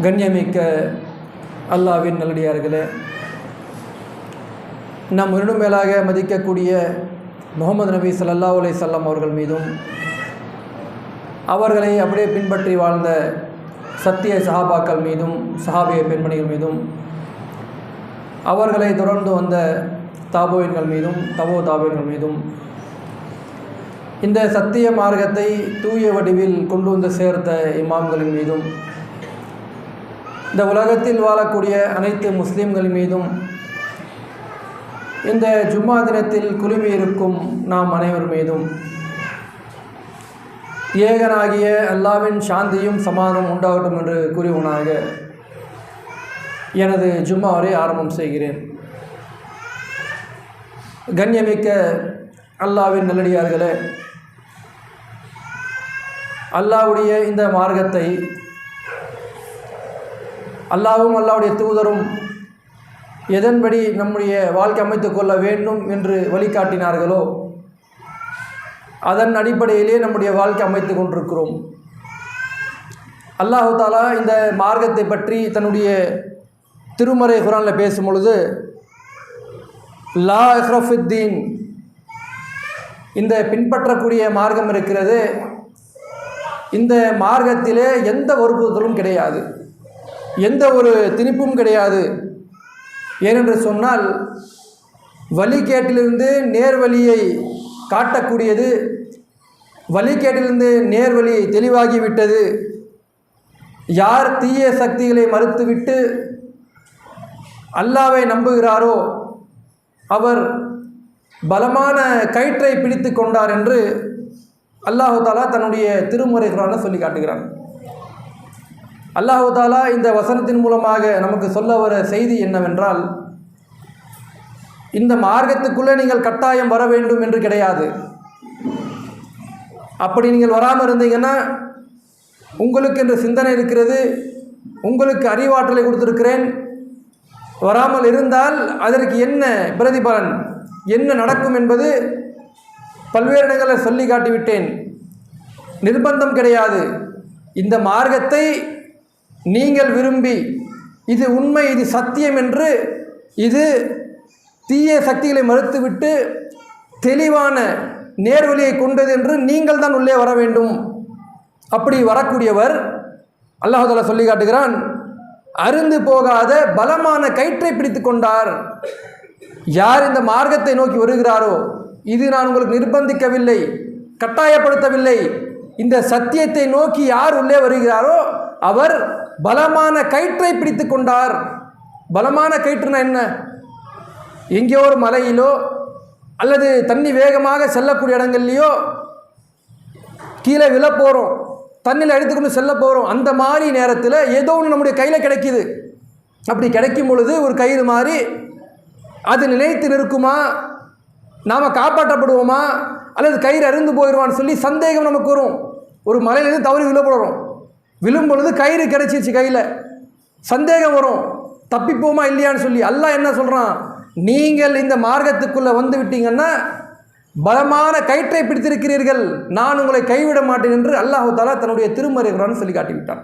கண்ணியமிக்க அல்லாவின் நல்லடியார்களே நம் இரண்டும் மேலாக மதிக்கக்கூடிய முகமது நபி சல்லா உலை வஸல்லம் அவர்கள் மீதும் அவர்களை அப்படியே பின்பற்றி வாழ்ந்த சத்திய சஹாபாக்கள் மீதும் சஹாபிய பெண்மணிகள் மீதும் அவர்களை தொடர்ந்து வந்த தாபோயின்கள் மீதும் தவோ தாபோயின்கள் மீதும் இந்த சத்திய மார்க்கத்தை தூய வடிவில் கொண்டு வந்து சேர்த்த இமாம்களின் மீதும் இந்த உலகத்தில் வாழக்கூடிய அனைத்து முஸ்லீம்கள் மீதும் இந்த ஜும்மா தினத்தில் குழுமி இருக்கும் நாம் அனைவர் மீதும் ஏகனாகிய அல்லாவின் சாந்தியும் சமாதானம் உண்டாகட்டும் என்று கூறியவனாக எனது ஜும்மாவை ஆரம்பம் செய்கிறேன். கண்ணியமிக்க அல்லாவின் நல்லடியார்களே அல்லாவுடைய இந்த மார்க்கத்தை அல்லாவும் அல்லாவுடைய தூதரும் எதன்படி நம்முடைய வாழ்க்கை அமைத்துக் கொள்ள வேண்டும் என்று வழிகாட்டினார்களோ அதன் அடிப்படையிலே நம்முடைய வாழ்க்கை அமைத்து கொண்டிருக்கிறோம். அல்லாஹு தாலா இந்த மார்க்கத்தை பற்றி தன்னுடைய திருமறை குரானில் பேசும் பொழுது லா இஹ்ரஃபுத்தீன் இந்த பின்பற்றக்கூடிய மார்க்கம் இருக்கிறது. இந்த மார்க்கத்திலே எந்த ஒருபுதலும் கிடையாது. எந்த ஒரு திணிப்பும் கிடையாது. ஏனென்று சொன்னால் வழிகேட்டிலிருந்து நேர்வழியை காட்டக்கூடியது வழிகேட்டிலிருந்து நேர்வழி தெளிவாகிவிட்டது. யார் தீய சக்திகளை மறுத்துவிட்டு அல்லாவை நம்புகிறாரோ அவர் பலமான கயிற்றை பிடித்து கொண்டார் என்று அல்லாஹு தாலா தன்னுடைய திருமுறைகளால் சொல்லி காட்டுகிறான். அல்லாஹாலா இந்த வசனத்தின் மூலமாக நமக்கு சொல்ல வர செய்தி என்னவென்றால் இந்த மார்க்கத்துக்குள்ளே நீங்கள் கட்டாயம் வர வேண்டும் என்று கிடையாது. அப்படி நீங்கள் வராமல் இருந்தீங்கன்னா உங்களுக்கு என்ற சிந்தனை இருக்கிறது உங்களுக்கு அறிவாற்றலை கொடுத்துருக்கிறேன். வராமல் இருந்தால் அதற்கு என்ன பிரதிபலன் என்ன நடக்கும் என்பது பல்வேறு இடங்களில் சொல்லி காட்டிவிட்டேன் நிர்பந்தம் கிடையாது. இந்த மார்க்கத்தை நீங்கள் விரும்பி இது உண்மை இது சத்தியம் என்று இது தீய சக்திகளை மறுத்துவிட்டு தெளிவான நேர்வழியை கொண்டது என்று நீங்கள் தான் உள்ளே வர வேண்டும். அப்படி வரக்கூடியவர் அல்லாஹால சொல்லி காட்டுகிறான் அருந்து போகாத பலமான கயிற்றை பிடித்து கொண்டார். யார் இந்த மார்க்கத்தை நோக்கி வருகிறாரோ இது நான் உங்களுக்கு நிர்பந்திக்கவில்லை கட்டாயப்படுத்தவில்லை. இந்த சத்தியத்தை நோக்கி யார் உள்ளே வருகிறாரோ அவர் பலமான கயிற்றை பிடித்து கொண்டார். பலமான கயிற்றுனா என்ன? எங்கேயோ ஒரு மலையிலோ அல்லது தண்ணி வேகமாக செல்லக்கூடிய இடங்கள்லையோ கீழே விழ போகிறோம் தண்ணியில் அடித்துக்கொண்டு செல்ல போகிறோம் அந்த மாதிரி நேரத்தில் ஏதோ ஒன்று நம்முடைய கையில் கிடைக்கிது. அப்படி கிடைக்கும் பொழுது ஒரு கயிறு மாதிரி அது நிலைத்து நிற்குமா? நாம் காப்பாற்றப்படுவோமா? அல்லது கயிறு அருந்து போயிடுவான்னு சொல்லி சந்தேகம் நமக்கு வரும். ஒரு மலையிலேருந்து தவறி விழப்படுறோம் விழும்பொழுது விழும் பொழுது கயிறு கிடைச்சிச்சு கையில். சந்தேகம் வரும். தப்பிப்போமா இல்லையான்னு சொல்லி. அல்லாஹ் என்ன சொல்கிறான் நீங்கள் இந்த மார்க்கத்துக்குள்ளே வந்து விட்டீங்கன்னா பலமான கயிற்றை பிடித்திருக்கிறீர்கள். நான் உங்களை கைவிட மாட்டேன் என்று அல்லாஹு தாலா தன்னுடைய திருமறை சொல்லி காட்டிவிட்டான்.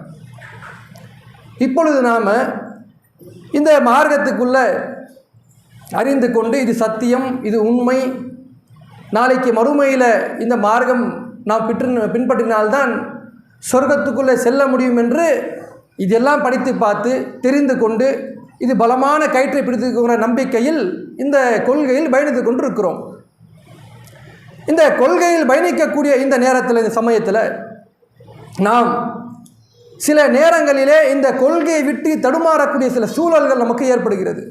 இப்பொழுது நாம் இந்த மார்க்கத்துக்குள்ளே அறிந்து கொண்டு இது சத்தியம் இது உண்மை. நாளைக்கு மறுமையில் இந்த மார்க்கம் நாம் பிற்று பின்பற்றினால்தான் சொர்க்கத்துக்குள்ளே செல்ல முடியும் என்று இதெல்லாம் படித்து பார்த்து தெரிந்து கொண்டு இது பலமான கயிற்றை பிடித்துக்கிற நம்பிக்கையில் இந்த கொள்கையில் பயணித்து கொண்டிருக்கிறோம். இந்த கொள்கையில் பயணிக்கக்கூடிய இந்த நேரத்தில் இந்த சமயத்தில் நாம் சில நேரங்களிலே இந்த கொள்கையை விட்டு தடுமாறக்கூடிய சில சூழல்கள் நமக்கு ஏற்படுகிறது.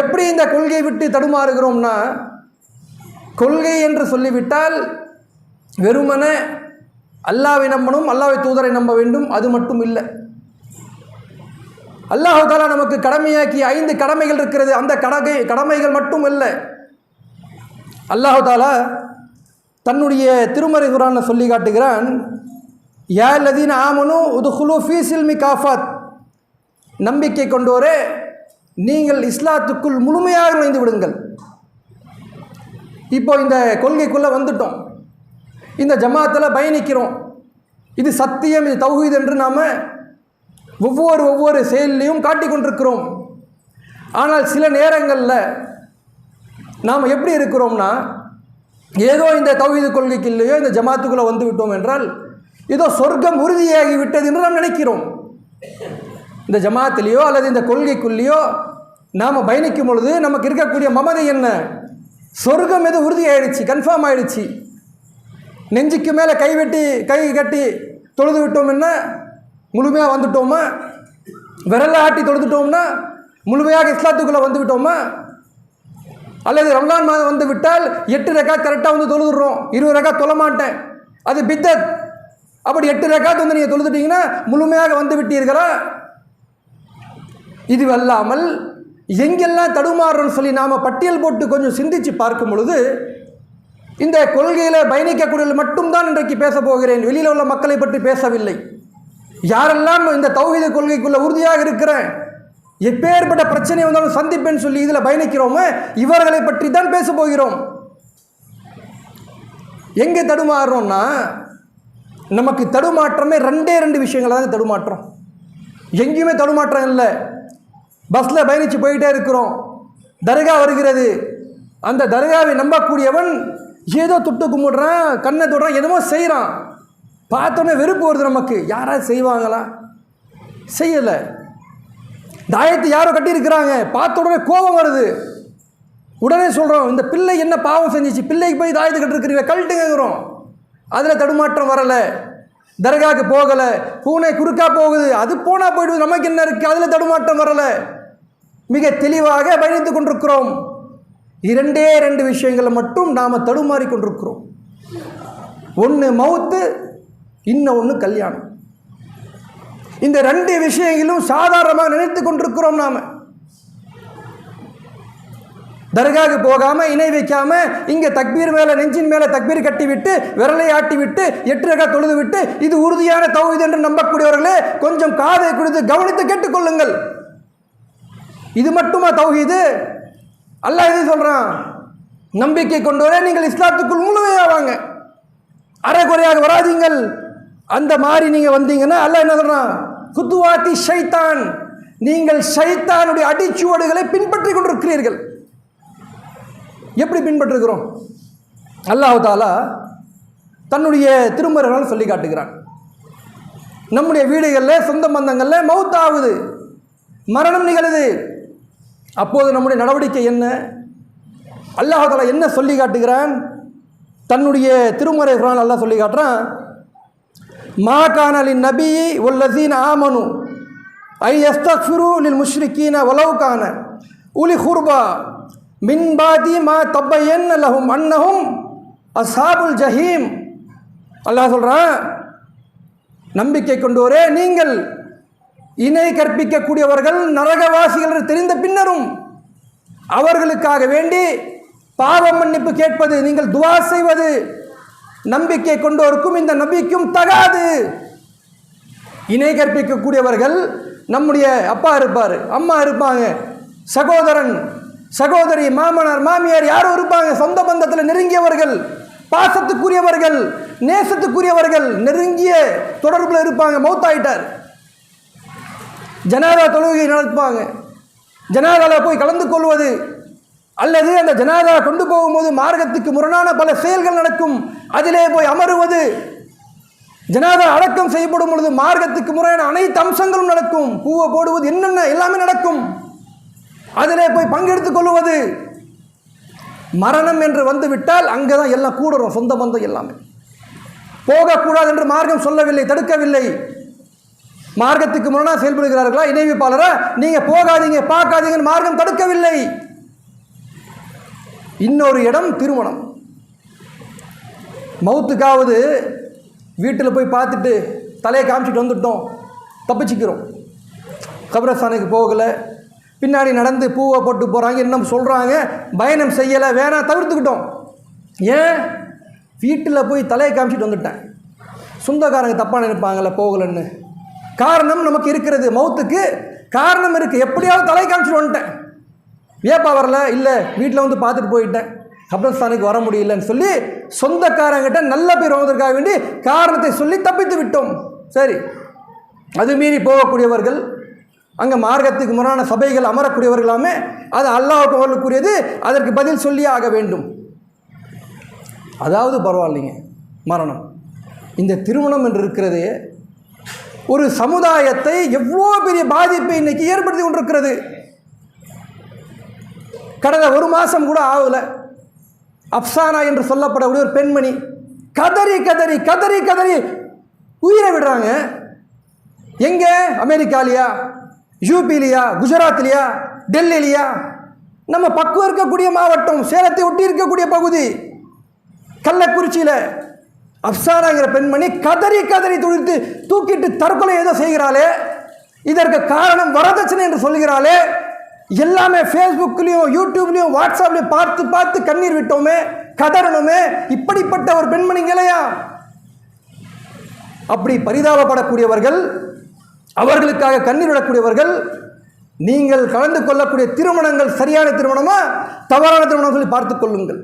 எப்படி இந்த கொள்கையை விட்டு தடுமாறுகிறோம்னா கொள்கை என்று சொல்லிவிட்டால் வெறுமன அல்லாவை நம்பணும் அல்லாவை தூதரை நம்ப வேண்டும் அது மட்டும் இல்லை. அல்லாஹு தாலா நமக்கு கடமையாக்கி ஐந்து கடமைகள் இருக்கிறது. அந்த கடகை கடமைகள் மட்டும் இல்லை. அல்லாஹு தாலா தன்னுடைய திருமறை குரான சொல்லி காட்டுகிறான் யா லதீன் ஆமனு உதுகுலு ஃபீ சில்மி காஃபாத். நம்பிக்கை கொண்டோரே நீங்கள் இஸ்லாத்துக்குள் முழுமையாக நுழைந்து விடுங்கள். இப்போ இந்த கொள்கைக்குள்ளே வந்துட்டோம். இந்த ஜமாத்தில் பயணிக்கிறோம். இது சத்தியம் இது தௌஹீத் என்று நாம் ஒவ்வொரு ஒவ்வொரு செயல்லையும் காட்டிக்கொண்டிருக்கிறோம் ஆனால் சில நேரங்களில் நாம் எப்படி இருக்கிறோம்னா ஏதோ இந்த தௌஹீது கொள்கைக்கு இல்லையோ இந்த ஜமாத்துக்குள்ளே வந்து விட்டோம் என்றால் ஏதோ சொர்க்கம் உறுதியாகி விட்டது என்று நாம் நினைக்கிறோம். இந்த ஜமாத்திலேயோ அல்லது இந்த கொள்கைக்குள்ளேயோ நாம் பயணிக்கும் பொழுது நமக்கு இருக்கக்கூடிய மமதை என்ன? சொர்க்கம் எது உறுதியாயிடுச்சு கன்ஃபார்ம் ஆயிடுச்சு. நெஞ்சுக்கு மேலே கை வெட்டி கை கட்டி தொழுது விட்டோம்னா முழுமையாக வந்துட்டோமா? விரல ஆட்டி தொழுதுட்டோம்னா முழுமையாக இஸ்லாத்துக்குள்ளே வந்து விட்டோமா? அல்லது ரம்லான் மாதம் வந்து விட்டால் எட்டு ரெக்கா கரெக்டாக வந்து தொழுதுடுறோம். இருபது ரெக்கா தொழ மாட்டேன். அது பித்தத். அப்படி எட்டு ரெக்காத்து வந்து நீங்கள் தொழுதுட்டீங்கன்னா முழுமையாக வந்து விட்டீர்களா? இது அல்லாமல் எங்கெல்லாம் தடுமாறுறோம்னு சொல்லி நாம் பட்டியல் போட்டு கொஞ்சம் சிந்திச்சு பார்க்கும் பொழுது இந்த கொள்கையில் பயணிக்கக்கூடிய மட்டும்தான் இன்றைக்கு பேச போகிறேன். வெளியில் உள்ள மக்களை பற்றி பேசவில்லை. யாரெல்லாம் இந்த தௌஹீத கொள்கைக்குள்ள உறுதியாக இருக்கிறேன் எப்பேற்பட்ட பிரச்சனை வந்தாலும் சந்திப்பேன்னு சொல்லி இதில் பயணிக்கிறோமோ இவர்களை பற்றி தான் பேச போகிறோம். எங்கே தடுமாறுறோம்னா நமக்கு தடுமாற்றமே ரெண்டே ரெண்டு விஷயங்கள் தான் தடுமாற்றம். எங்கேயுமே தடுமாற்றம் இல்லை. பஸ்ஸில் பயணித்து போயிட்டே இருக்கிறோம். தர்கா வருகிறது. அந்த தர்காவை நம்பக்கூடியவன் ஏதோ தொட்டு கும்பிடுறான் கண்ணை தொடுறான் என்னமோ செய்கிறான் பார்த்தோன்னே வெறுப்பு வருது நமக்கு. யாராவது செய்வாங்களா? செய்யலை. தாயத்தை யாரோ கட்டியிருக்கிறாங்க. பார்த்த உடனே கோபம் வருது. உடனே சொல்கிறோம் இந்த பிள்ளை என்ன பாவம் செஞ்சிச்சு? பிள்ளைக்கு போய் தாயத்தை கட்டிருக்கிறீங்க கழட்டுங்கிறோம். அதில் தடுமாற்றம் வரலை. தர்காவுக்கு போகலை. பூனை குறுக்கா போகுது. அது போனால் போயிடுது. நமக்கு என்ன இருக்குது அதில் தடுமாற்றம் வரலை. மிக தெளிவாக பயணித்து கொண்டிருக்கிறோம். இரண்டே ரெண்டு விஷயங்களை மட்டும் நாம் தடுமாறி கொண்டிருக்கிறோம் ஒன்று மவுத்து இன்னும் ஒன்று கல்யாணம். இந்த ரெண்டு விஷயங்களும் சாதாரணமாக நினைத்து கொண்டிருக்கிறோம் நாம். தர்காவுக்கு போகாமல் இணை வைக்காமல் இங்கே தக்பீர் மேலே நெஞ்சின் மேலே தக்பீர் கட்டி விட்டு விரலை ஆட்டி விட்டு எட்டு ரகா தொழுது விட்டு இது உறுதியான தௌஹீத் என்று நம்பக்கூடியவர்களே கொஞ்சம் காதை கொடுத்து கவனித்து கேட்டுக்கொள்ளுங்கள். இது மட்டுமா தௌஹீது? அல்லாஹ் எது சொல்கிறான் நம்பிக்கை கொண்டு வர நீங்கள் இஸ்லாத்துக்குள் முழுமையாவாங்க அரைக்குறையாக வராதீங்கள். அந்த மாதிரி நீங்கள் வந்தீங்கன்னா அல்ல என்ன சொல்கிறான் குத்துவாத்தி ஷைத்தான். நீங்கள் ஷைத்தானுடைய அடிச்சுவடுகளை பின்பற்றி கொண்டிருக்கிறீர்கள். எப்படி பின்பற்றுகிறோம்? அல்லாஹ் தாலா தன்னுடைய திருமறைகளால் சொல்லி காட்டுகிறான். நம்முடைய வீடுகளில் சொந்த பந்தங்களில் மவுத்தாகுது. மரணம் நிகழுது. அப்போது நம்முடைய நடவடிக்கை என்ன? அல்லாஹ் என்ன சொல்லி காட்டுகிறான்? தன்னுடைய திருமறை குரான் அல்லாஹ் சொல்லி காட்டுறான் மா கானலின் நபி ஒல்லசீன் ஆமனு ஐ எஸ்தக்ஃபிரு லில் முஷ்ரிக்கீன வலவு கான உலி ஹுர்பா மின்பாதி மா தப்பையன் அல்லஹும் அன்னஹும் அசாபுல் ஜஹீம். அல்லாஹ் சொல்கிறான் நம்பிக்கை கொண்டோரே நீங்கள் இணை கற்பிக்கக்கூடியவர்கள் நரகவாசிகள் என்று தெரிந்த பின்னரும் அவர்களுக்காக வேண்டி பாவ மன்னிப்பு கேட்பது நீங்கள் துவா செய்வது நம்பிக்கை கொண்டோருக்கும் இந்த நபிக்கும் தகாது. இணை கற்பிக்கக்கூடியவர்கள் நம்முடைய அப்பா இருப்பார் அம்மா இருப்பாங்க சகோதரன் சகோதரி மாமனார் மாமியார் யாரும் இருப்பாங்க சொந்த பந்தத்தில் நெருங்கியவர்கள் பாசத்துக்குரியவர்கள் நேசத்துக்குரியவர்கள் நெருங்கிய தொடர்பில் இருப்பாங்க மௌத்தாயிட்டார். ஜனாதா தொழுகை நடத்துவாங்க. ஜனாதாவில் போய் கலந்து கொள்வது அல்லது அந்த ஜனாதா கொண்டு போகும்போது மார்க்கத்துக்கு முரணான பல செயல்கள் நடக்கும். அதிலே போய் அமருவது. ஜனாதா அடக்கம் செய்யப்படும் பொழுது மார்க்கத்துக்கு முறையான அனைத்து அம்சங்களும் நடக்கும். பூவை போடுவது என்னென்ன எல்லாமே நடக்கும். அதிலே போய் பங்கெடுத்துக் கொள்வது. மரணம் என்று வந்துவிட்டால் அங்கே தான் எல்லாம் கூடுறோம். சொந்த பந்தம் எல்லாமே. போகக்கூடாது என்று மார்க்கம் சொல்லவில்லை தடுக்கவில்லை. மார்க்கத்துக்கு முரணாக செயல்படுகிறார்களா? இணைவிப்பாளரை நீங்கள் போகாதீங்க பார்க்காதீங்கன்னு மார்க்கம் தடுக்கவில்லை. இன்னொரு இடம் திருமணம். மவுத்துக்காவது வீட்டில் போய் பார்த்துட்டு தலையை காமிச்சிட்டு வந்துட்டோம். தப்பிச்சிக்கிறோம். கபிரஸ்தானுக்கு போகலை. பின்னாடி நடந்து பூவை போட்டு போகிறாங்க இன்னும் சொல்கிறாங்க பயணம் செய்யலை வேணாம் தவிர்த்துக்கிட்டோம். ஏன்? வீட்டில் போய் தலையை காமிச்சிட்டு வந்துட்டேன். சொந்தக்காரங்க தப்பாக நினைப்பாங்கள்ல போகலன்னு. காரணம் நமக்கு இருக்கிறது. மௌத்துக்கு காரணம் இருக்குது எப்படியாவது தலை காமிச்சிட்டு வந்துட்டேன். ஏப்பா வரல? இல்லை வீட்டில் வந்து பார்த்துட்டு போயிட்டேன். கப்ரஸ்தானுக்கு வர முடியலன்னு சொல்லி சொந்தக்காரங்கிட்ட நல்ல பேர் வாங்குவதற்காக வேண்டி காரணத்தை சொல்லி தப்பித்து விட்டோம். சரி. அது மீறி போகக்கூடியவர்கள் அங்கே மார்க்கத்துக்கு முரணான சபைகள் அமரக்கூடியவர்களாமே அது அல்லாவுக்கு அவர்களுக்குரியது அதற்கு பதில் சொல்லியே ஆக வேண்டும். அதாவது பரவாயில்லைங்க மரணம். இந்த திருமணம் என்று இருக்கிறதே ஒரு சமுதாயத்தை எவ்வளோ பெரிய பாதிப்பை இன்னைக்கு ஏற்படுத்தி கொண்டிருக்கிறது? கடந்த ஒரு மாதம் கூட ஆகலை. அப்சானா என்று சொல்லப்படக்கூடிய ஒரு பெண்மணி கதறி கதறி கதறி கதறி உயிரை விடுறாங்க. எங்கே? அமெரிக்காலையா? யூபிலியா? குஜராத்லையா டெல்லிலையா? நம்ம பக்குவம் இருக்கக்கூடிய மாவட்டம் சேலத்தை ஒட்டி இருக்கக்கூடிய பகுதி கள்ளக்குறிச்சியில். அப்சாராங்கிற பெண்மணி கதறி கதறி துடித்து தூக்கிட்டு தற்கொலை ஏதோ செய்கிறாளே. இதற்கு காரணம் வரதட்சணை என்று சொல்கிறாளே. எல்லாமே ஃபேஸ்புக்லேயும் யூடியூப்லேயும் வாட்ஸ்அப்லேயும் பார்த்து பார்த்து கண்ணீர் விட்டோமே கதறணுமே. இப்படிப்பட்ட ஒரு பெண்மணிங்களையா அப்படி பரிதாபப்படக்கூடியவர்கள் அவர்களுக்காக கண்ணீர் விடக்கூடியவர்கள் நீங்கள் கலந்து கொள்ளக்கூடிய திருமணங்கள் சரியான திருமணமா தவறான திருமணம் சொல்லி பார்த்துக் கொள்ளுங்கள்.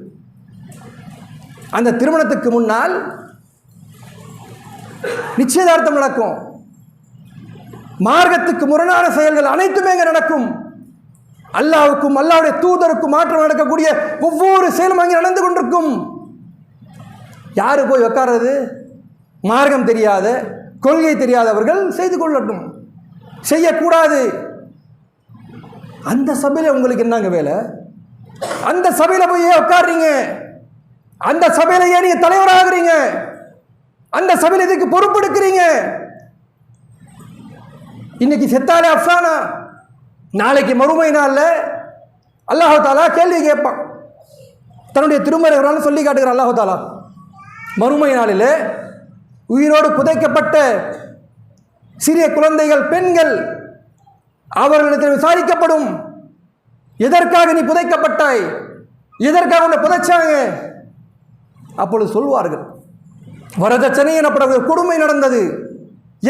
அந்த திருமணத்துக்கு முன்னால் நிச்சயதார்த்தம் நடக்கும். மார்க்கத்துக்கு முரணான செயல்கள் அனைத்துமே இங்கே நடக்கும். அல்லாவுக்கும் அல்லாவுடைய தூதருக்கும் மாற்றம் நடக்கக்கூடிய ஒவ்வொரு செயலும் அங்கே நடந்து கொண்டிருக்கும். யாரு போய் உட்கார்றது மார்க்கம் தெரியாத கொள்கை தெரியாதவர்கள் செய்து கொள்ளட்டும். செய்யக்கூடாது. அந்த சபையில் உங்களுக்கு என்னங்க வேலை? அந்த சபையில் போய் உட்காடுறீங்க அந்த சபையில் ஏன் நீங்க தலைவராகிறீங்க. அந்த சபையில் இதுக்கு பொறுப்பெடுக்கிறீங்க இன்னைக்கு செத்தாலே அஃப்சானா நாளைக்கு மறுமை நாளில்? அல்லாஹு தாலா கேள்வி கேட்பான். தன்னுடைய திருமறைகளால் சொல்லி காட்டுகிறார் அல்லாஹு தாலா. மறுமை நாளில் உயிரோடு புதைக்கப்பட்ட சிறிய குழந்தைகள் பெண்கள் அவர்களிடத்தில் விசாரிக்கப்படும். எதற்காக நீ புதைக்கப்பட்டாய்? எதற்காக உன்னை புதைச்சாங்க? அப்பொழுது சொல்வார்கள் வரதட்சணை எனப்படக்கூடிய கொடுமை நடந்தது.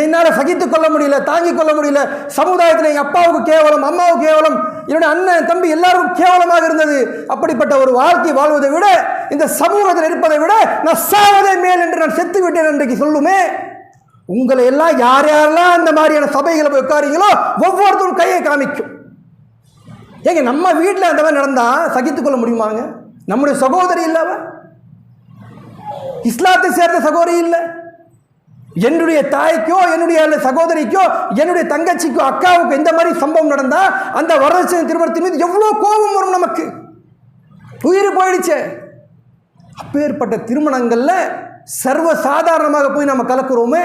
என்னால் சகித்துக் கொள்ள முடியல தாங்கிக் கொள்ள முடியல. சமுதாயத்தில் எங்கள் அப்பாவுக்கு கேவலம் அம்மாவுக்கு கேவலம் என்னுடைய அண்ணன் தம்பி எல்லாருக்கும் கேவலமாக இருந்தது. அப்படிப்பட்ட ஒரு வாழ்க்கை வாழ்வதை விட இந்த சமூகத்தில் இருப்பதை விட நான் சாவதே மேல் என்று நான் செத்து விட்டேன் இன்றைக்கு சொல்லுமே. உங்களை எல்லாம் யார் யாரெல்லாம் அந்த மாதிரியான சபைகளை போய் உட்காரீங்களோ ஒவ்வொருத்தரும் கையை காமிக்கும். ஏங்க நம்ம வீட்டில் அந்த மாதிரி நடந்தால் சகித்துக்கொள்ள முடியுமாங்க? நம்முடைய சகோதரி இல்லாமல் இஸ்லாத்தை சேர்ந்த சகோதரி இல்லை. என்னுடைய தாய்க்கோ என்னுடைய சகோதரிக்கோ என்னுடைய தங்கச்சிக்கோ அக்காவுக்கு இந்த மாதிரி சம்பவம் நடந்தால் அந்த வரதட்சணை திருமணத்தின் மீது எவ்வளோ கோபம் வரும் நமக்கு. உயிர் போயிடுச்சே. அப்பேற்பட்ட திருமணங்களில் சர்வ சாதாரணமாக போய் நம்ம கலக்குறோமே.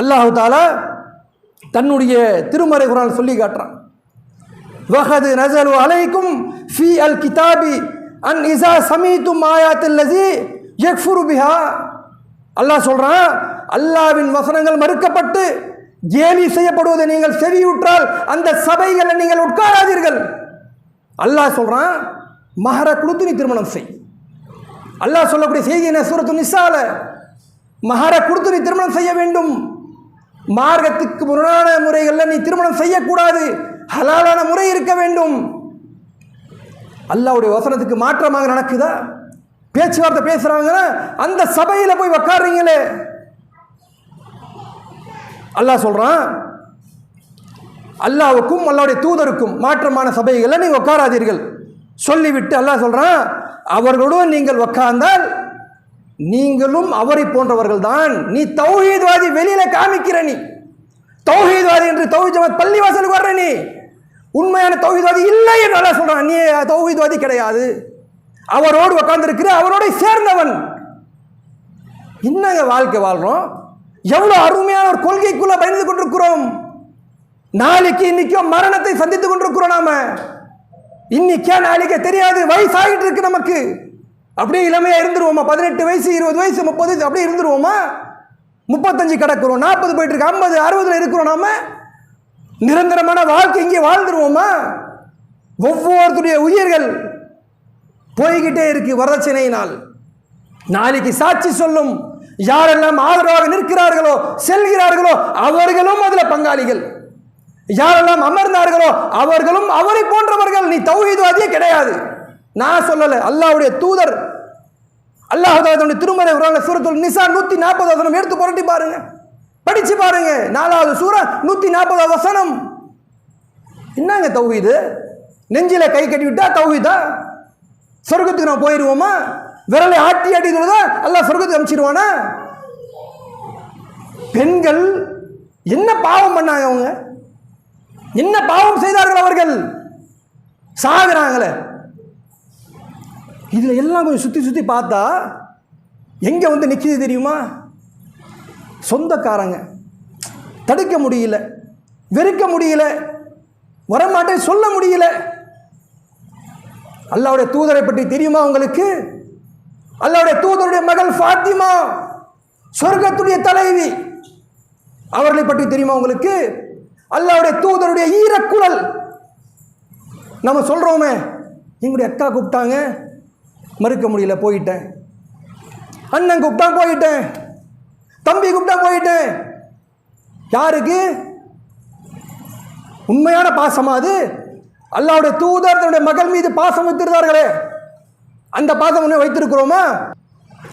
அல்லாஹு தாலா தன்னுடைய திருமறை குரான் சொல்லி காட்டுறான். வஹது நசலு அலைக்கும் ஃபி அல் கிதாபி அன் இசா சமீத்து மாயாத்தில் லசி எக்ஃபுருபிஹா அல்லாஹ் சொல்கிறான் அல்லாவின் வசனங்கள் மறுக்கப்பட்டு கேலி செய்யப்படுவதை நீங்கள் செவியுற்றால் அந்த சபைகளை நீங்கள் உட்காராதீர்கள். அல்லாஹ் சொல்கிறான் மகர கொடுத்து நீ திருமணம் செய். அல்லாஹ் சொல்லக்கூடிய செய்தி என்ன? சூரத்து நிசால. மகர கொடுத்து நீ திருமணம் செய்ய வேண்டும். மார்க்கத்துக்கு முரணான முறைகளில் நீ திருமணம் செய்யக்கூடாது. ஹலாலான முறை இருக்க வேண்டும். அல்லாவுடைய வசனத்துக்கு மாற்றமாக நடக்குதா? பேச்சுவார்த்தை பேசுறாங்கன்னா அந்த சபையில் போய் உக்காடுறீங்களே அல்லாஹ் சொல்கிறான் அல்லாவுக்கும் அல்லாவுடைய தூதருக்கும் மாற்றமான சபைகளில் நீங்கள் உட்காராதீர்கள் சொல்லிவிட்டு அல்லாஹ் சொல்கிறான் அவர்களுடன் நீங்கள் உக்காந்தால் நீங்களும் அவரை போன்றவர்கள் தான். நீ தௌஹீத்வாதி வெளியில் காமிக்கிற நீ. தௌஹீத்வாதி என்று தௌஹீத் ஜமாத் பள்ளி வாசலுக்கு வர்ற நீ. உண்மையான தௌஹீத்வாதி இல்லை என்று அல்லாஹ் சொல்கிறான் நீ தௌஹீத்வாதி கிடையாது. அவரோடு உட்கார்ந்துருக்கிற அவரோட சேர்ந்தவன். என்னங்க வாழ்க்கை வாழ்கிறோம் எவ்வளோ அருமையான ஒரு கொள்கைக்குள்ள பயந்து கொண்டிருக்கிறோம். நாளைக்கு இன்னைக்கோ மரணத்தை சந்தித்துக் கொண்டிருக்கிறோம் நாம. இன்னைக்கே நாளைக்கே தெரியாது வயசாகிட்டு இருக்கு நமக்கு. அப்படியே இளமையாக இருந்துருவோமா? பதினெட்டு வயசு இருபது வயசு முப்பது வயசு அப்படியே இருந்துருவோமா? முப்பத்தஞ்சு கிடக்கிறோம் நாற்பது போயிட்டு இருக்கு ஐம்பது அறுபதுல இருக்கிறோம் நாம. நிரந்தரமான வாழ்க்கை இங்கே வாழ்ந்துருவோமா? ஒவ்வொருத்தருடைய உயிர்கள் போய்கிட்டே இருக்கு வரதட்சணையினால். நாளைக்கு சாட்சி சொல்லும் யாரெல்லாம் ஆதரவாக நிற்கிறார்களோ செல்கிறார்களோ அவர்களும் அதில் பங்காளிகள். யாரெல்லாம் அமர்ந்தார்களோ அவர்களும் அவரை போன்றவர்கள். நீ தௌஹீத்வாதியே கிடையாது. நான் சொல்லலை அல்லாவுடைய தூதர். அல்லாஹ் தன்னுடைய திருமறை உரான சூரத்துல் நிசா நூற்றி நாற்பது வசனம் எடுத்து புரட்டி பாருங்க. படிச்சு பாருங்க. நாலாவது சூரா நூற்றி நாற்பது வசனம். என்னங்க தௌஹீது? நெஞ்சில கை கட்டி விட்டா தௌஹீதா? சொர்க்கத்துக்கு நான் போயிடுவோமா விரலை ஆட்டி ஆட்டி எல்லாம் சொர்க்கத்துக்கு அனுப்பிச்சிடுவானா பெண்கள் என்ன பாவம் பண்ணாங்க அவங்க? என்ன பாவம் செய்தார்கள் அவர்கள்? சாகுறாங்களே. இதில் எல்லாம் கொஞ்சம் சுற்றி சுற்றி பார்த்தா எங்கே வந்து நிற்கிது தெரியுமா? சொந்தக்காரங்க. தடுக்க முடியல. வெறுக்க முடியல. வரமாட்டேன் சொல்ல முடியல. அல்லாவுடைய தூதரை பற்றி தெரியுமா உங்களுக்கு? அல்லாவுடைய தூதருடைய மகள் ஃபாத்திமா சொர்க்கத்துடைய தலைவி. அவர்களை பற்றி தெரியுமா உங்களுக்கு? அல்லாவுடைய தூதருடைய ஈரக்குழல். நம்ம சொல்கிறோமே எங்களுடைய அக்கா கூப்பிட்டாங்க மறுக்க முடியல போயிட்டேன். அண்ணன் கூப்பிட்டா போயிட்டேன். தம்பி கூப்பிட்டா போயிட்டேன். யாருக்கு? உண்மையான பாசமா அது? அல்லாவுடைய தூதர் தன்னுடைய மகள் மீது பாசம் வைத்திருந்தார்களே. அந்த பாசம் ஒன்று வைத்திருக்கிறோமா?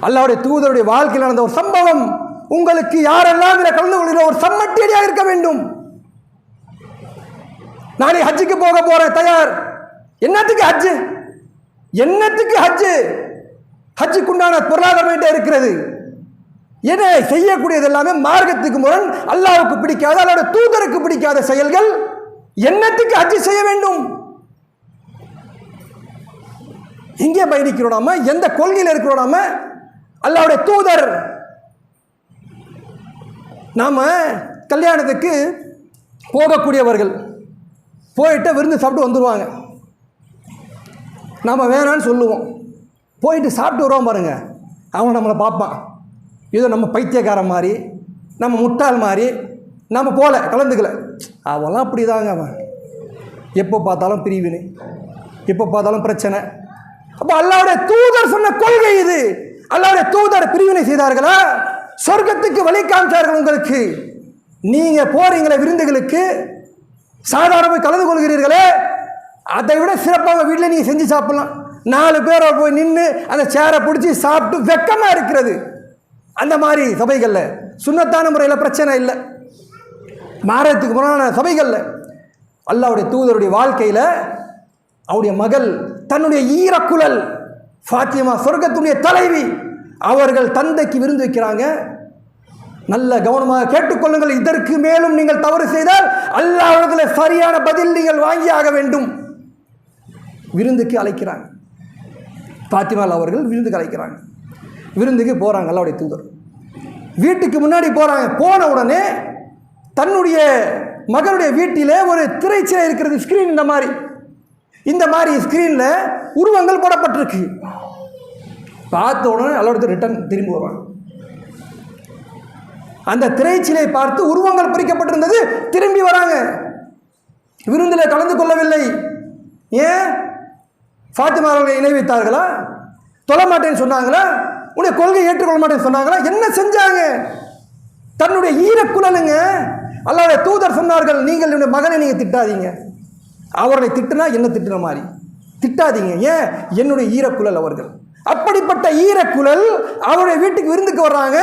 அல்லாவுடைய தூதருடைய வாழ்க்கையில் நடந்த ஒரு சம்பவம் உங்களுக்கு யாரெல்லாம் இதில் கலந்து கொள்கிற ஒரு சம்மட்டியடியாக இருக்க வேண்டும். நாளை ஹஜ்ஜுக்கு போக போகிறேன் தயார். என்னத்துக்கு ஹஜ்ஜு? என்னத்துக்கு ஹஜ்ஜு? ஹஜ்ஜுக்குண்டான பொருளாதாரம் இருக்கிறது. என செய்யக்கூடியது எல்லாமே மார்க்கத்துக்கு முரண் அல்லாவுக்கு பிடிக்காத அல்லாவுடைய தூதருக்கு பிடிக்காத செயல்கள் என்னத்துக்கு ஹஜ்ஜு செய்ய வேண்டும்? எங்கே பயணிக்கிறோம் நாம எந்த கொள்கையில் இருக்கிறோம் நாம? அல்லாவுடைய தூதர். நாம கல்யாணத்துக்கு போகக்கூடியவர்கள். போயிட்டு விருந்து சாப்பிட்டு வந்துடுவாங்க நாம் வேணான்னு சொல்லுவோம். போயிட்டு சாப்பிட்டு வருவோம் பாருங்க. அவன் நம்மளை பார்ப்பான். ஏதோ நம்ம பைத்தியக்காரன் மாதிரி நம்ம முட்டாள் மாதிரி நம்ம போல கலந்துக்கல. அவெல்லாம் அப்படி தாங்க அவன். எப்போ பார்த்தாலும் பிரிவினை எப்போ பார்த்தாலும் பிரச்சனை. அப்போ அல்லாவுடைய தூதர் சொன்ன கொள்கை இது. அல்லாவுடைய தூதர் பிரிவினை செய்தார்களா? சொர்க்கத்துக்கு வழி காமிச்சார்கள் உங்களுக்கு. நீங்கள் போகிறீங்களே விருந்துகளுக்கு? சாதாரண கலந்து கொள்கிறீர்களே? அதை விட சிறப்பாக வீட்டில் நீங்கள் செஞ்சு சாப்பிடலாம். நாலு பேரை போய் நின்று அந்த சேரை பிடிச்சி சாப்பிட்டு வெக்கமாக இருக்கிறது. அந்த மாதிரி சபைகளில் சுண்ணத்தான முறையில் பிரச்சனை இல்லை. மாறத்துக்கு முன்னான சபைகளில் அல்லாவுடைய தூதருடைய வாழ்க்கையில் அவருடைய மகள் தன்னுடைய ஈரக்குழல் ஃபாத்திமா சொர்க்கத்துடைய தலைவி அவர்கள் தந்தைக்கு விருந்து வைக்கிறாங்க. நல்ல கவனமாக கேட்டுக்கொள்ளுங்கள் இதற்கு மேலும் நீங்கள் தவறு செய்தால் அல்லாஹ்விடத்துல சரியான பதில் நீங்கள் வாங்கி ஆக வேண்டும். விருந்துக்கு அழைக்கிறாங்க. பாத்திமால் அவர்கள் விருந்துக்கு அழைக்கிறாங்க. விருந்துக்கு போகிறாங்க அல்லாவுடைய தூதர். வீட்டுக்கு முன்னாடி போகிறாங்க போன உடனே தன்னுடைய மகனுடைய வீட்டிலே ஒரு திரைச்சிலை இருக்கிறது ஸ்க்ரீன் இந்த மாதிரி. இந்த மாதிரி ஸ்க்ரீனில் உருவங்கள் போடப்பட்டிருக்கு. பார்த்த உடனே அல்லாவுடைய ரிட்டன் திரும்பி வருவாங்க அந்த திரைச்சிலை பார்த்து உருவங்கள் பொறிக்கப்பட்டிருந்தது திரும்பி வராங்க. விருந்தில் கலந்து கொள்ளவில்லை. ஏன்? ஃபாத்திமா அவர்களை இணை வைத்தார்களா தொழ மாட்டேன்னு சொன்னாங்களா? உன்னுடைய கொள்கை ஏற்றுக்கொள்ள மாட்டேன்னு சொன்னாங்களா? என்ன செஞ்சாங்க? தன்னுடைய ஈரக்குழலுங்க அல்லாவுடைய தூதர் சொன்னார்கள் நீங்கள் என்னுடைய மகனை நீங்கள் திட்டாதீங்க. அவர்களை திட்டுனா என்ன திட்டுன மாதிரி? திட்டாதீங்க. ஏன்? என்னுடைய ஈரக்குழல் அவர்கள். அப்படிப்பட்ட ஈரக்குழல் அவருடைய வீட்டுக்கு விருந்துக்கு வர்றாங்க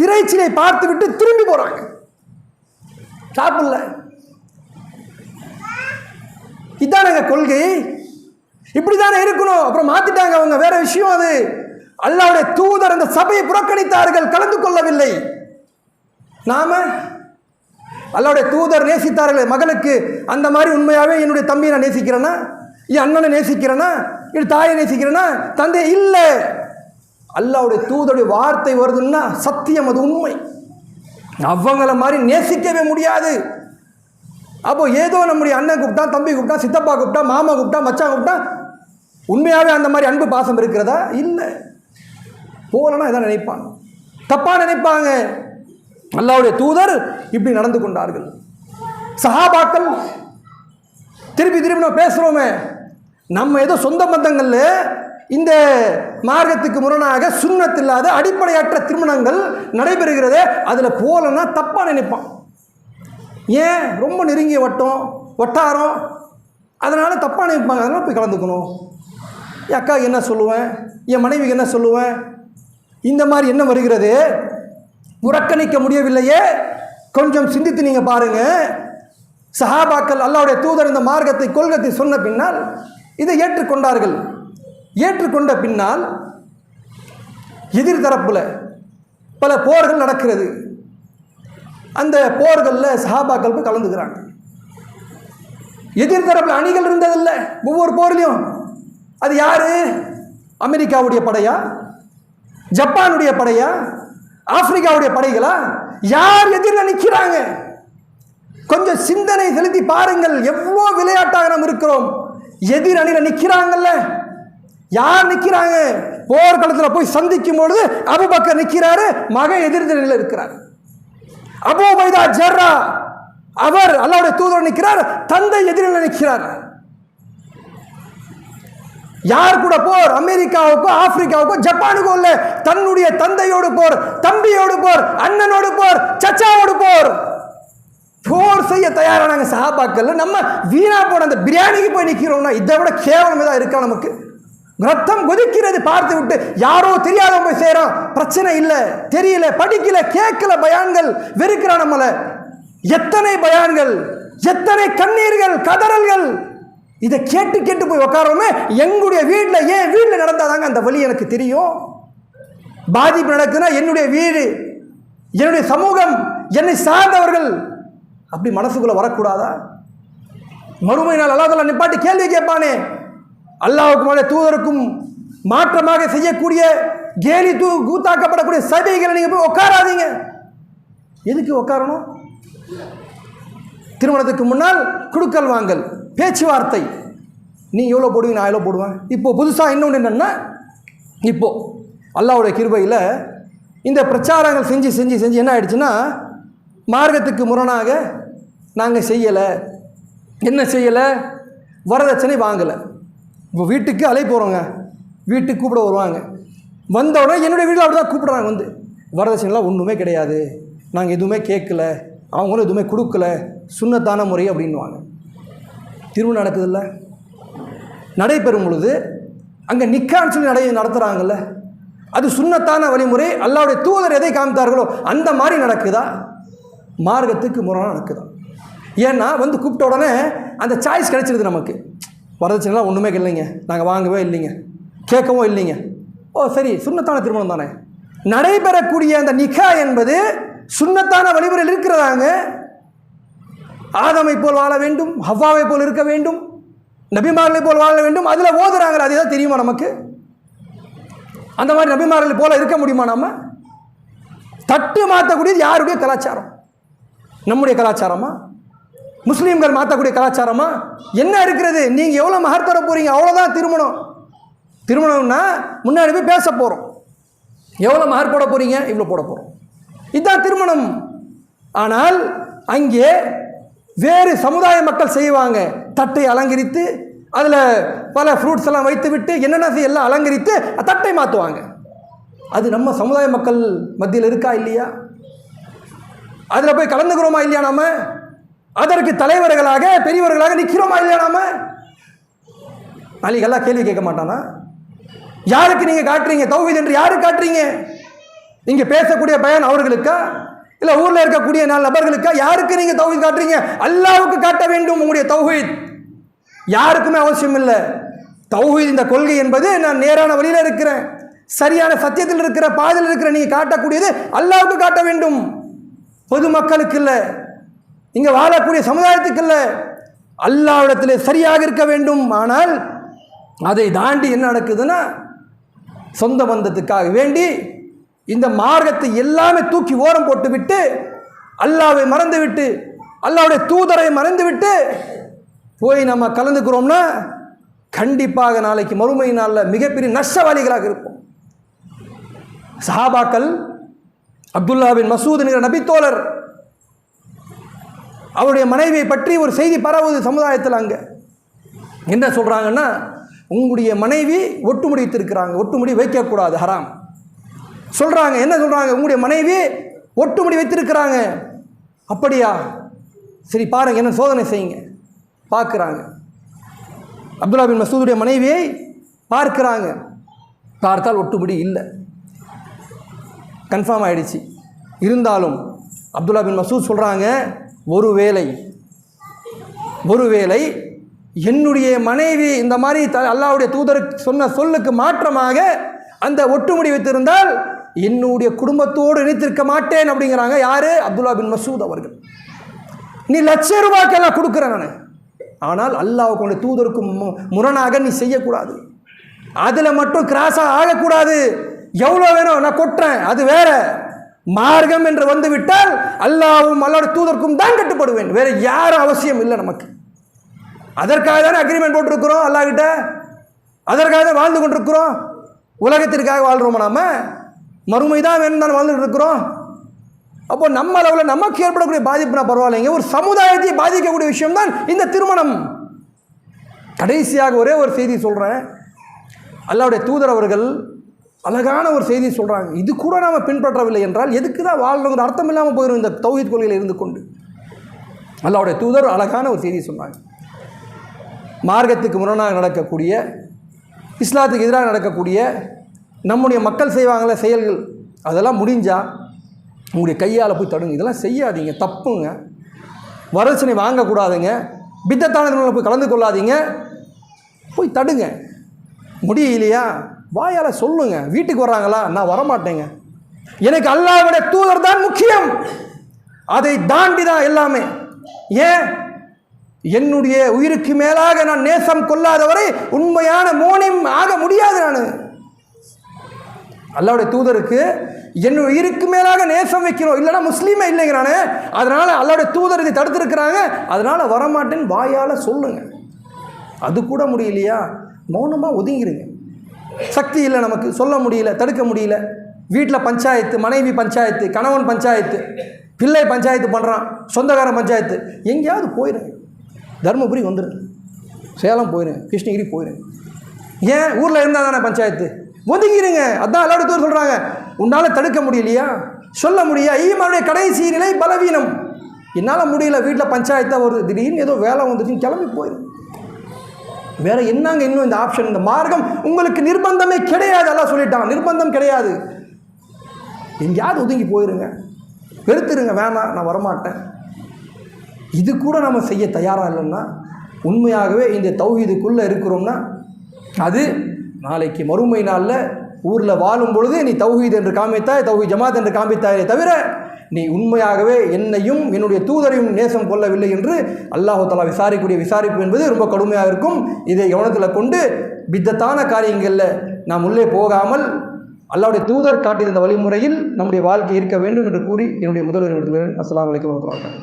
திரைச்சிலை பார்த்து விட்டு திரும்பி போகிறாங்க சாப்பிடல. இதானங்க கொள்கை. இப்படி தானே இருக்கணும். அப்புறம் மாத்திட்டாங்க அவங்க. வேற விஷயம் அது. அல்லாவுடைய தூதர் அந்த சபையை புறக்கணித்தார்கள் கலந்து கொள்ளவில்லை. நாம அல்லாவுடைய தூதர் நேசித்தார்களே மகளுக்கு அந்த மாதிரி உண்மையாகவே என்னுடைய தம்பியை நான் நேசிக்கிறேன்னா என் அண்ணனை நேசிக்கிறேன்னா என் தாயை நேசிக்கிறேன்னா தந்தை இல்லை. அல்லாவுடைய தூதருடைய வார்த்தை வருதுன்னா சத்தியம் அது உண்மை. அவங்கள மாதிரி நேசிக்கவே முடியாது. அப்போ ஏதோ நம்முடைய அண்ணன் கூப்பிட்டா தம்பி கூப்பிட்டா சித்தப்பா கூப்பிட்டா மாமா கூப்பிட்டா மச்சான் கூப்பிட்டா உண்மையாகவே அந்த மாதிரி அன்பு பாசம் இருக்கிறதா? இல்லை. போகலன்னா இதான் நினைப்பாங்க. தப்பாக நினைப்பாங்க. அல்லாவுடைய தூதர் இப்படி நடந்து கொண்டார்கள். சஹாபாக்கள் திருப்பி திருப்பி நம்ம பேசுகிறோமே நம்ம ஏதோ சொந்த பந்தங்களில் இந்த மார்க்கத்துக்கு முரணாக சுண்ணத்தில்லாத அடிப்படையற்ற திருமணங்கள் நடைபெறுகிறதே அதில் போகலன்னா தப்பாக நினைப்பான். ஏன்? ரொம்ப நெருங்கிய வட்டம் வட்டாரம். அதனால் தப்பாக நினைப்பாங்க. அதனால் போய் கலந்துக்கணும். என் அக்காவுக்கு என்ன சொல்லுவேன்? என் மனைவிக்கு என்ன சொல்லுவேன்? இந்த மாதிரி என்ன வருகிறது? புறக்கணிக்க முடியவில்லையே. கொஞ்சம் சிந்தித்து நீங்கள் பாருங்கள் சஹாபாக்கள் அல்லாவுடைய தூதர் இந்த மார்க்கத்தை கொள்கத்தை சொன்ன பின்னால் இதை ஏற்றுக்கொண்டார்கள். ஏற்றுக்கொண்ட பின்னால் எதிர்தரப்பில் பல போர்கள் நடக்கிறது. அந்த போர்களில் சஹாபாக்கள் போய் கலந்துக்கிறாங்க. எதிர்தரப்பில் அணிகள் இருந்ததில்லை. ஒவ்வொரு போர்லையும். அது யாரு? அமெரிக்காவுடைய படையா? ஜப்பானுடைய படையா? ஆப்பிரிக்காவுடைய படைகளா? யார் எதிரில் நிற்கிறாங்க கொஞ்சம் சிந்தனை செலுத்தி பாருங்கள் எவ்வளோ விளையாட்டாக நாம் இருக்கிறோம். எதிர் அணியில் நிற்கிறாங்கல்ல யார் நிற்கிறாங்க போர்க்களத்தில் போய் சந்திக்கும் பொழுது அபுபக்கர் நிற்கிறாரு மகன் எதிர்நிலையில் இருக்கிறார் அபு பைதா ஜர்ரா அவர் அல்லாவுடைய தூதர் நிற்கிறார் தந்தை எதிரில் நிற்கிறார் யார் கூட போர்? அமெரிக்காவுக்கோ ஆப்பிரிக்காவுக்கோ ஜப்பானுக்கோ இல்ல. தன்னுடைய தந்தையோடு போர் தம்பியோடு போர் அண்ணனோடு போர் சச்சாவோடு போர். போர் செய்ய தயாரானாங்க சஹாபாக்கள் நம்ம வீணா போன அந்த பிரியாணிக்கு போய் நிற்கிறோம்னா இதை விட கேவலம் தான் இருக்கா நமக்கு? ரத்தம் கொதிக்கிறது பார்த்து விட்டு யாரோ தெரியாதவங்க போய் செய்கிறோம் பிரச்சனை இல்லை தெரியல படிக்கல கேட்கல பயான்கள் வெறுக்கிறான் நம்மளை. எத்தனை பயான்கள் எத்தனை கண்ணீர்கள் கதறல்கள் இதை கேட்டு கேட்டு போய் உட்காரோமே எங்களுடைய வீட்டில் ஏன் வீட்டில் நடந்தாதாங்க அந்த வழி எனக்கு தெரியும். பாதிப்பு நடக்குதுன்னா என்னுடைய வீடு என்னுடைய சமூகம் என்னை சார்ந்தவர்கள். அப்படி மனசுக்குள்ளே வரக்கூடாதா? மறுமை நாள் அல்லாஹ் நிப்பாட்டி கேள்வி கேட்பானே. அல்லாஹ்வுக்கும் தூதருக்கும் மாற்றமாக செய்யக்கூடிய கேலி தூ கூத்தாக்கப்படக்கூடிய சபைகளை நீங்கள் போய் உட்காராதீங்க எதுக்கு உட்காரணும் திருமணத்துக்கு முன்னால் குடுக்கல் வாங்கல். பேச்சுவார்த்தை. நீ எவ்வளோ போடுவீங்க நான் எவ்வளோ போடுவேன். இப்போது புதுசாக இன்னொன்று என்னென்னா இப்போது அல்லாஹ்வுடைய கிருபையில் இந்த பிரச்சாரங்கள் செஞ்சு செஞ்சு செஞ்சு என்ன ஆயிடுச்சுன்னா மார்க்கத்துக்கு முரணாக நாங்கள் செய்யலை. என்ன செய்யலை? வரதட்சணை வாங்கலை. இப்போ வீட்டுக்கு அலை போகிறோங்க வீட்டுக்கு கூப்பிட வருவாங்க. வந்த உடனே என்னுடைய வீட்டில் அப்படி தான் கூப்பிட்றாங்க வந்து. வரதட்சணைலாம் ஒன்றுமே கிடையாது. நாங்கள் எதுவுமே கேட்கல. அவங்களும் எதுவுமே கொடுக்கல. சுண்ணத்தான முறை அப்படின்வாங்க திருமணம் நடக்குதுல்ல? நடைபெறும் பொழுது அங்கே நிக்கான்னு சொல்லி நடை நடத்துகிறாங்கல்ல அது சுண்ணத்தான வழிமுறை அல்லாவுடைய தூதர் எதை காமித்தார்களோ அந்த மாதிரி நடக்குதா? மார்க்கத்துக்கு முரணாக நடக்குதா? ஏன்னா வந்து கூப்பிட்ட உடனே அந்த சாய்ஸ் கிடைச்சிருது நமக்கு. வரதட்சணைலாம் ஒன்றுமே இல்லைங்க. நாங்கள் வாங்கவே இல்லைங்க. கேட்கவும் இல்லைங்க. ஓ சரி சுண்ணத்தான திருமணம் தானே. நடைபெறக்கூடிய அந்த நிக்கா என்பது சுண்ணத்தான வழிமுறையில் இருக்கிறதாங்க. ஆதமை போல் வாழ வேண்டும் ஹவ்வாவை போல் இருக்க வேண்டும் நபிமார்களை போல் வாழ வேண்டும். அதில் ஓதுறாங்களே அதுதான் தெரியுமா நமக்கு? அந்த மாதிரி நபிமார்களை போல இருக்க முடியுமா நம்ம? தட்டு மாற்றக்கூடியது யாருடைய கலாச்சாரம்? நம்முடைய கலாச்சாரமா? முஸ்லீம்கள் மாற்றக்கூடிய கலாச்சாரமா? என்ன இருக்கிறது? நீங்கள் எவ்வளோ மகர் தர போகிறீங்க அவ்வளோதான் திருமணம். திருமணம்னா முன்னாடி போய் பேச போகிறோம் எவ்வளோ மகர் போட போகிறீங்க இவ்வளோ போட போகிறோம் இதுதான் திருமணம். ஆனால் அங்கே வேறு சமுதாய மக்கள் செய்வாங்க. தட்டை அலங்கரித்து அதில் பல ஃப்ரூட்ஸ் எல்லாம் வைத்து விட்டு என்னென்ன எல்லாம் அலங்கரித்து தட்டை மாற்றுவாங்க. அது நம்ம சமுதாய மக்கள் மத்தியில் இருக்கா இல்லையா? அதில் போய் கலந்துக்கிறோமா இல்லையா நாம? அதற்கு தலைவர்களாக பெரியவர்களாக நிற்கிறோமா இல்லையா நாம? நாளைக்கு எல்லாம் கேள்வி கேட்க மாட்டானா? யாருக்கு நீங்கள் காட்டுறீங்க? தௌஹீத் என்று யாருக்கு காட்டுறீங்க? நீங்கள் பேசக்கூடிய பயன் அவர்களுக்கா? இல்லை ஊரில் இருக்கக்கூடிய நாலு நபர்களுக்கு? யாருக்கு நீங்கள் தௌஹீத் காட்டுறீங்க? அல்லாவுக்கு காட்ட வேண்டும் உங்களுடைய தௌஹீத். யாருக்குமே அவசியம் இல்லை. தௌஹீத் இந்த கொள்கை என்பது நான் நேரான வழியில் இருக்கிறேன். சரியான சத்தியத்தில் இருக்கிற பாதையில் இருக்கிற நீங்கள் காட்டக்கூடியது அல்லாவுக்கு காட்ட வேண்டும். பொதுமக்களுக்கு இல்லை. இங்கே வாழக்கூடிய சமுதாயத்துக்கு இல்லை. அல்லாவிடத்தில் சரியாக இருக்க வேண்டும். ஆனால் அதை தாண்டி என்ன நடக்குதுன்னா சொந்த பந்தத்துக்காக வேண்டி இந்த மார்க்கத்தை எல்லாமே தூக்கி ஓரம் போட்டு விட்டு அல்லாவை மறந்து விட்டு அல்லாவுடைய தூதரை மறந்து விட்டு போய் நம்ம கலந்துக்கிறோம்னா கண்டிப்பாக நாளைக்கு மறுமை நாளில் மிகப்பெரிய நஷ்டவாளிகளாக இருப்போம். சஹாபாக்கள் அப்துல்லாவின் மசூத் என்கிற நபித்தோழர் அவருடைய மனைவியை பற்றி ஒரு செய்தி பரவுது சமுதாயத்தில் அங்கே. என்ன சொல்கிறாங்கன்னா உங்களுடைய மனைவி ஒட்டுமுடி வைத்திருக்கிறாங்க ஒட்டுமுடி வைக்கக்கூடாது ஹராம். சொல்கிறாங்க என்ன சொல்கிறாங்க உங்களுடைய மனைவி ஒட்டுமுடி வைத்திருக்கிறாங்க. அப்படியா? சரி பாருங்கள் என்ன சோதனை செய்யுங்க. பார்க்குறாங்க. அப்துல்லா பின் மசூதுடைய மனைவியை பார்க்குறாங்க. பார்த்தால் ஒட்டுமுடி இல்லை. கன்ஃபார்ம் ஆகிடுச்சு இருந்தாலும் அப்துல்லா பின் மசூத் சொல்கிறாங்க ஒருவேளை ஒருவேளை என்னுடைய மனைவி இந்த மாதிரி த அல்லாவுடைய தூதருக்கு சொன்ன சொல்லுக்கு மாற்றமாக அந்த ஒட்டுமுடி வைத்திருந்தால் என்னுடைய குடும்பத்தோடு இணைத்திருக்க மாட்டேன் அப்படிங்கிறாங்க யாரு? அப்துல்லா பின் மசூத் அவர்கள். நீ லட்ச ரூபாய்க்கெல்லாம் கொடுக்குறேன் நான். ஆனால் அல்லாவுக்கு கொண்டு தூதருக்கு மு- முரணாக நீ செய்யக்கூடாது. அதில் மட்டும் கிராஸாக ஆகக்கூடாது. எவ்வளோ வேணும் நான் கொட்டுறேன். அது வேற. மார்க்கம் என்று வந்துவிட்டால் அல்லாவும் அல்லாட தூதருக்கும் தான் கட்டுப்படுவேன். வேற யாரும் அவசியம் இல்லை நமக்கு. அதற்காக தானே அக்ரிமெண்ட் போட்டிருக்கிறோம் அல்லாஹ்கிட்ட? அதற்காக தான் வாழ்ந்து கொண்டிருக்கிறோம். உலகத்திற்காக வாழ்கிறோமா நாம? மறுமை தான் வேணும் தான் வாழ்ந்துட்டு இருக்கிறோம். அப்போ நம்ம அளவில் நமக்கு ஏற்படக்கூடிய பாதிப்புனா பரவாயில்லைங்க. ஒரு சமுதாயத்தை பாதிக்கக்கூடிய விஷயம்தான் இந்த திருமணம். கடைசியாக ஒரே ஒரு செய்தி சொல்கிறேன் அல்லாவுடைய தூதர் அவர்கள் அழகான ஒரு செய்தி சொல்கிறாங்க இது கூட நாம் பின்பற்றவில்லை என்றால் எதுக்கு தான் வாழணுங்கிற அர்த்தம் இல்லாமல் போயிடும் இந்த தௌஹீத் கொள்கையில் இருந்து கொண்டு. அல்லாவுடைய தூதர் அழகான ஒரு செய்தி சொன்னாங்க. மார்க்கத்துக்கு முரணாக நடக்கக்கூடிய இஸ்லாத்துக்கு எதிராக நடக்கக்கூடிய நம்முடைய மக்கள் செய்வாங்களே செயல்கள். அதெல்லாம் முடிஞ்சால் உங்களுடைய கையால் போய் தடுங்க. இதெல்லாம் செய்யாதீங்க. தப்புங்க. வரதட்சணை வாங்கக்கூடாதுங்க. பித்தத்தானங்களில் போய் கலந்து கொள்ளாதீங்க. போய் தடுங்க. முடியலையா? வாயால் சொல்லுங்க. வீட்டுக்கு வர்றாங்களா? நான் வரமாட்டேங்க. எனக்கு அல்லாஹ்வுடைய தூதர் தான் முக்கியம். அதை தாண்டி தான் எல்லாமே. ஏன்? என்னுடைய உயிருக்கு மேலாக நான் நேசம் கொள்ளாதவரை உண்மையான மோனிம் ஆக முடியாது நான். அல்லாவுடைய தூதருக்கு என் உயிருக்கு மேலாக நேசம் வைக்கிறோம் இல்லைனா முஸ்லீமே இல்லைங்கிறானே அதனால் அல்லாவுடைய தூதர் இதை தடுத்துருக்கிறாங்க அதனால் வரமாட்டேன்னு வாயால் சொல்லுங்க. அது கூட முடியலையா? மௌனமாக ஒதுங்கிருங்க. சக்தி இல்லை நமக்கு சொல்ல முடியல தடுக்க முடியல. வீட்டில் பஞ்சாயத்து மனைவி பஞ்சாயத்து கணவன் பஞ்சாயத்து பிள்ளை பஞ்சாயத்து பண்ணுறான் சொந்தக்காரன் பஞ்சாயத்து எங்கேயாவது போயிடுங்க. தருமபுரி வந்துடுங்க. சேலம் போயிடுங்க கிருஷ்ணகிரி போயிடுங்க. ஏன்? ஊரில் இருந்தால் தானே பஞ்சாயத்து? ஒதுங்கிருங்க. அதான் எல்லாரும் சொல்கிறாங்க உன்னால் தடுக்க முடியலையா? சொல்ல முடியா? ஈமானுடைய கடைசி நிலை பலவீனம். என்னால் முடியல. வீட்டில் பஞ்சாயத்தாக வருது. திடீர்னு ஏதோ வேலை வந்துச்சுன்னு கிளம்பி போயிடும் வேற என்னங்க இன்னும் இந்த ஆப்ஷன் இந்த மார்க்கம்? உங்களுக்கு நிர்பந்தமே கிடையாது எல்லாம் சொல்லிட்டான். நிர்பந்தம் கிடையாது. எங்கேயாவது ஒதுங்கி போயிருங்க. வெறுத்துருங்க. வேணாம் நான் வரமாட்டேன். இது கூட நம்ம செய்ய தயாராக இல்லைன்னா உண்மையாகவே இந்த தௌஹீதுக்குள்ளே இருக்கிறோம்னா அது நாளைக்கு மறுமை நாளில் ஊரில் வாழும் பொழுது நீ தௌஹீத் என்று காமித்தாய் தௌஹீத் ஜமாத் என்று காமித்தாயே தவிர நீ உண்மையாகவே என்னையும் என்னுடைய தூதரையும் நேசம் கொள்ளவில்லை என்று அல்லாஹு தலா விசாரிக்கூடிய விசாரிப்பு என்பது ரொம்ப கடுமையாக இருக்கும். இதை கவனத்தில் கொண்டு பித்தத்தான காரியங்களில் நாம் உள்ளே போகாமல் அல்லாவுடைய தூதர் காட்டியிருந்த வழிமுறையில் நம்முடைய வாழ்க்கை இருக்க வேண்டும் என்று கூறி என்னுடைய முதல்வர் எடுத்துக்கிறேன் அஸ்லாம் வலைக்கம் வரலாம்